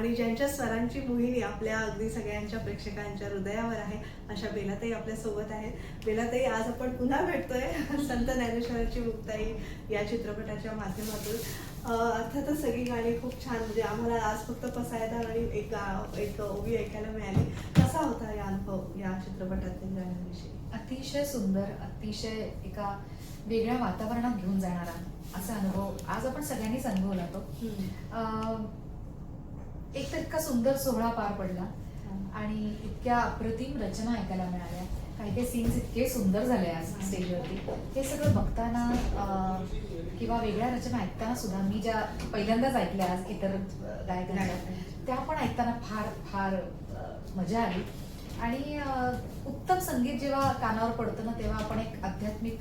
आणि ज्यांच्या स्वरांची मोहिनी आपल्या अगदी सगळ्यांच्या प्रेक्षकांच्या हृदयावर आहे अशा बेलाताई आपल्यासोबत आहेत. बेलाताई आज आपण पुन्हा भेटतोय संत ज्ञानेश्वराची मुक्ताई या चित्रपटाच्या माध्यमातून. अर्थातच सगळी गाणी खूप छान म्हणजे आम्हाला आज फक्त पसायदान आणि एक एक ओवी ऐकायला मिळाली. कसा होता या अनुभव या चित्रपटातील गाण्यांविषयी? अतिशय सुंदर अतिशय एका वेगळ्या वातावरणात घेऊन जाणारा असा अनुभव आज आपण सगळ्यांनीच अनुभवला तो. एक तर इतका सुंदर सोहळा पार पडला. आणि इतक्या अप्रतिम रचना ऐकायला मिळाल्या. काही काही सीन्स इतके सुंदर झाले आज स्टेजवरती हे सगळं बघताना किंवा वेगळ्या रचना ऐकताना सुद्धा मी ज्या पहिल्यांदाच ऐकल्या आज इतर गायकांच्या त्या पण ऐकताना फार फार मजा आली. आणि उत्तम संगीत जेव्हा कानावर पडतं ना तेव्हा आपण एक आध्यात्मिक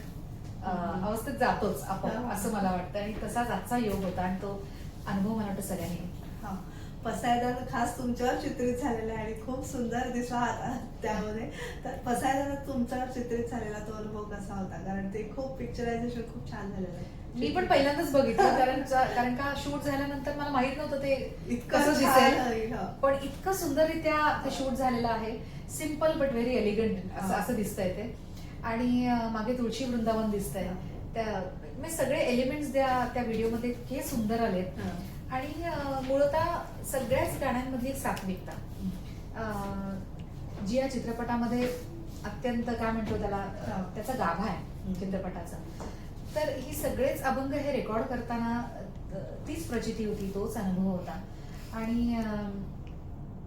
अवस्थेत जातोच आपण असं मला वाटतं. आणि तसाच आजचा योग होता आणि तो अनुभव मला वाटतं सगळ्यांनी. हा. पसायदान खास तुमच्यावर चित्रित झालेला आहे आणि खूप सुंदर दिसला आता त्यामध्ये तर पसायदानात तुमच्यावर चित्रित झालेला तो अनुभव कसा होता कारण ते खूप पिक्चरायझेशन खूप छान झालेलं आहे मी पण पहिल्यांदाच बघितलं कारण कारण का शूट झाल्यानंतर मला माहीत नव्हतं ते इतकं दिसेल. पण इतकं सुंदररित्या ते शूट झालेलं आहे सिंपल बट व्हेरी एलिगंट असं. असं दिसतंय ते आणि मागे तुळशी वृंदावन दिसतंय. त्या म्हणजे सगळे एलिमेंट्स त्या त्या व्हिडिओमध्ये इतके सुंदर आलेत. आणि मुळतः सगळ्याच गाण्यांमधली सात्विकता जी या चित्रपटामध्ये अत्यंत काय म्हणतो त्याला त्याचा गाभा आहे. चित्रपटाचा तर ही सगळेच अभंग हे रेकॉर्ड करताना तीच प्रचिती होती तोच अनुभव होता आणि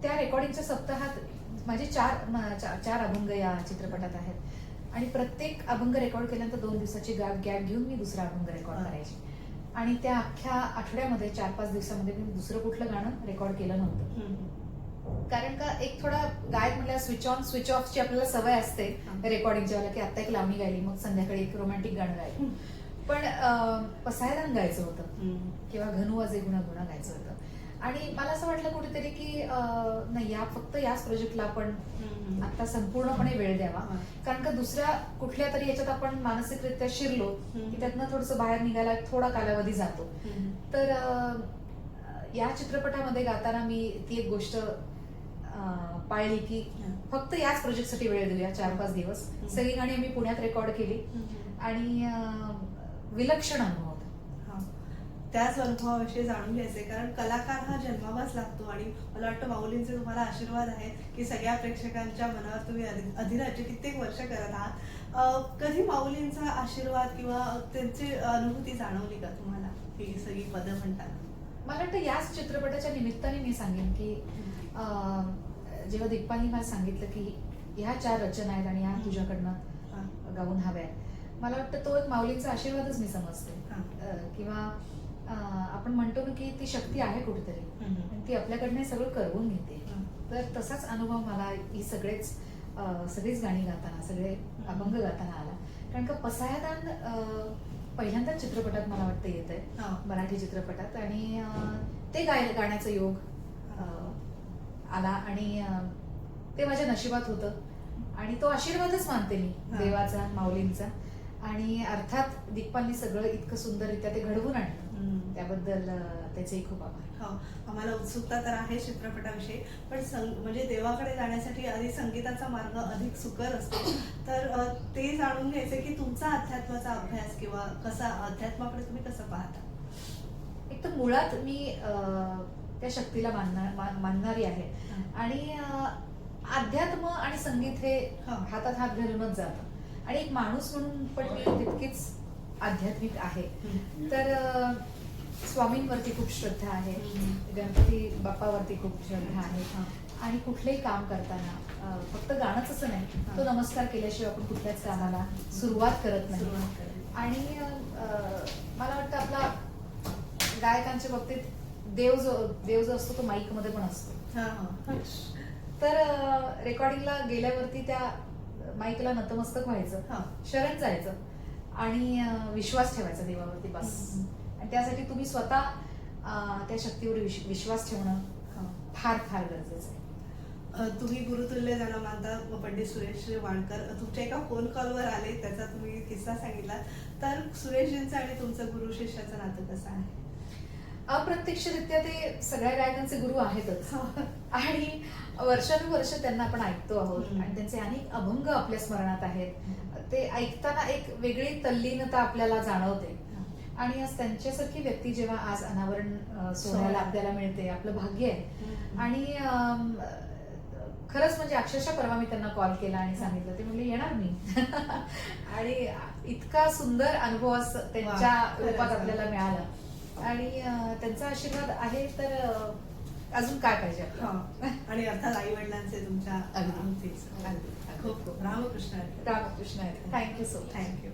त्या रेकॉर्डिंगच्या सप्ताहात माझे चार चार अभंग या चित्रपटात आहेत आणि प्रत्येक अभंग रेकॉर्ड केल्यानंतर दोन दिवसाची गॅप गॅप घेऊन मी दुसरा अभंग रेकॉर्ड. करायची आणि त्या अख्ख्या आठवड्यामध्ये चार पाच दिवसामध्ये मी दुसरं कुठलं गाणं रेकॉर्ड केलं नव्हतं. कारण का एक थोडा गायक म्हटलं स्विच ऑन स्विच ऑफची आपल्याला सवय असते. रेकॉर्डिंगच्या वेळेला की आता एक लावणी गायली मग संध्याकाळी एक रोमॅन्टिक गाणं गायलं पण पसायदान गायचं होतं. किंवा घनू वाजे गुणा गुणा गायचं होतं आणि मला असं वाटलं कुठेतरी की नाही या फक्त याच प्रोजेक्टला आपण. आता संपूर्णपणे वेळ द्यावा. कारण का दुसऱ्या कुठल्या तरी याच्यात आपण मानसिकरित्या शिरलो. की त्यातनं थोडस बाहेर निघायला थोडा कालावधी जातो. तर या चित्रपटामध्ये गाताना मी ती एक गोष्ट पाळली की. फक्त याच प्रोजेक्टसाठी वेळ देऊया चार पाच दिवस. सगळी गाणी आम्ही पुण्यात रेकॉर्ड केली. आणि विलक्षण अनुभव. त्याच अनुभवाविषयी जाणून घ्यायचे कारण कलाकार हा जन्मावाच लागतो आणि मला वाटतं माऊलींचे तुम्हाला आशीर्वाद आहेत की सगळ्या प्रेक्षकांच्या मनावर तुम्ही अधि- अधिराज्य कित्येक वर्ष करत आहात. कधी माऊलींचा आशीर्वाद किंवा त्यांची अनुभूती जाणवली का तुम्हाला? ही सगळी पदं म्हणताना. मला वाटतं याच चित्रपटाच्या निमित्ताने मी सांगेन की जेव्हा दिग्पालनी मला सांगितलं की ह्या चार रचना आहेत आणि ह्या. तुझ्याकडनं. गाऊन हव्या आहेत. मला वाटतं तो एक माऊलींचा आशीर्वादच मी समजते. हा. किंवा आपण म्हणतो ना की ती शक्ती आहे कुठेतरी. ती आपल्याकडनं सगळं करवून घेते. तर तसाच अनुभव मला ही सगळेच सगळीच गाणी गाताना सगळे अभंग गाताना आला. कारण का पसायदान पहिल्यांदाच चित्रपटात मला वाटतं येत आहे. मराठी चित्रपटात. आणि ते गाय गाण्याचा योग आला आणि ते माझ्या नशिबात होतं. आणि तो आशीर्वादच मानते मी. देवाचा माऊलींचा. आणि अर्थात दिग्पालनी सगळं इतकं सुंदररित्या ते घडवून आणलं. त्याबद्दल त्याचेही खूप आभार. हो. आम्हाला उत्सुकता तर आहे चित्रपटाविषयी पण संग म्हणजे देवाकडे जाण्यासाठी आधी संगीताचा मार्ग अधिक सुकर असतो. तर ते जाणून घ्यायचं की तुमचा अध्यात्माचा अभ्यास किंवा कसा अध्यात्माकडे तुम्ही कसं पाहता? एक तर मुळात मी त्या शक्तीला मानणार मानणारी आहे. आणि अध्यात्म आणि संगीत हे हा. हातात हात घालूनच जातं. आणि एक माणूस म्हणून पण मी तितकीच आध्यात्मिक आहे. तर स्वामींवरती खूप श्रद्धा आहे. गणपती बाप्पावरती खूप श्रद्धा आहे हा. आणि कुठलेही काम करताना फक्त गाणंच असं नाही. तो नमस्कार केल्याशिवाय आपण कुठल्याच कामाला सुरुवात करत नाही. आणि मला वाटतं आपला गायकांच्या बाबतीत देव जो देव जो असतो तो माईकमध्ये पण असतो हा, हा. तर रेकॉर्डिंगला गेल्यावरती त्या माईकला नतमस्तक व्हायचं हा. शरण जायचं आणि विश्वास ठेवायचा देवावरती बस. आणि त्यासाठी तुम्ही स्वतः त्या शक्तीवर विश- विश्वास ठेवणं. फार फार गरजेचं आहे तुम्ही गुरुतुल्य जण मानता व पंडित सुरेश वाणकर तुमच्या एका फोन कॉलवर आले त्याचा तुम्ही किस्सा सांगितला तर सुरेशजींचं आणि तुमचं गुरु शिष्याचं नातं कसं आहे अप्रत्यक्षरित्या ते सगळ्या गायकांचे गुरु आहेतच. आणि वर्षानुवर्ष त्यांना आपण ऐकतो आहोत. आणि त्यांचे अनेक अभंग आपल्या स्मरणात आहेत. ते ऐकताना एक वेगळी तल्लीनता आपल्याला जाणवते. आणि आज त्यांच्यासारखी व्यक्ती जेव्हा आज अनावरण सोहळ्याला आपल्याला मिळते आपलं भाग्य आहे. आणि खरंच म्हणजे अक्षरशः परवा मी त्यांना कॉल केला आणि सांगितलं ते म्हणजे येणार मी. आणि इतका सुंदर अनुभव त्यांच्या रूपात. आपल्याला मिळाला. आणि त्यांचा आशीर्वाद आहे तर अजून काय पाहिजे. आणि अर्थात आई वडिलांचे तुमच्या. खूप खूप. Ramakrishna Ramakrishna thank you so thank you